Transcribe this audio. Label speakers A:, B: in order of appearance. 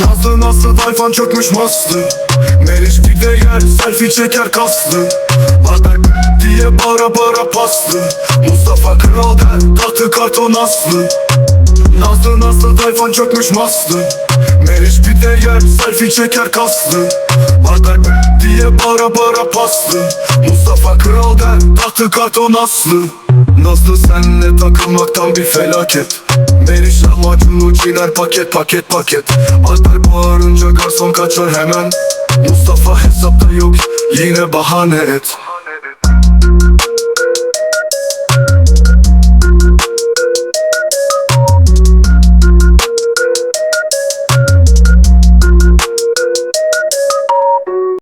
A: Nazlı nasıl tayfan çökmüş maslı Meriç bir de yer selfie çeker kaslı. Bardak diye bara bara paslı. Mustafa Kral der tahtı karton aslı. Nazlı nasıl tayfan çökmüş maslı Meriç bir de yer selfie çeker kaslı. Bardak diye bara bara paslı. Mustafa Kral der tahtı karton aslı. Nazlı senle takılmaktan bir felaket. Meriç lahmacunu çiğner paket paket paket. Alper bağırınca garson kaçar hemen. Mustafa hesapta yok yine bahane et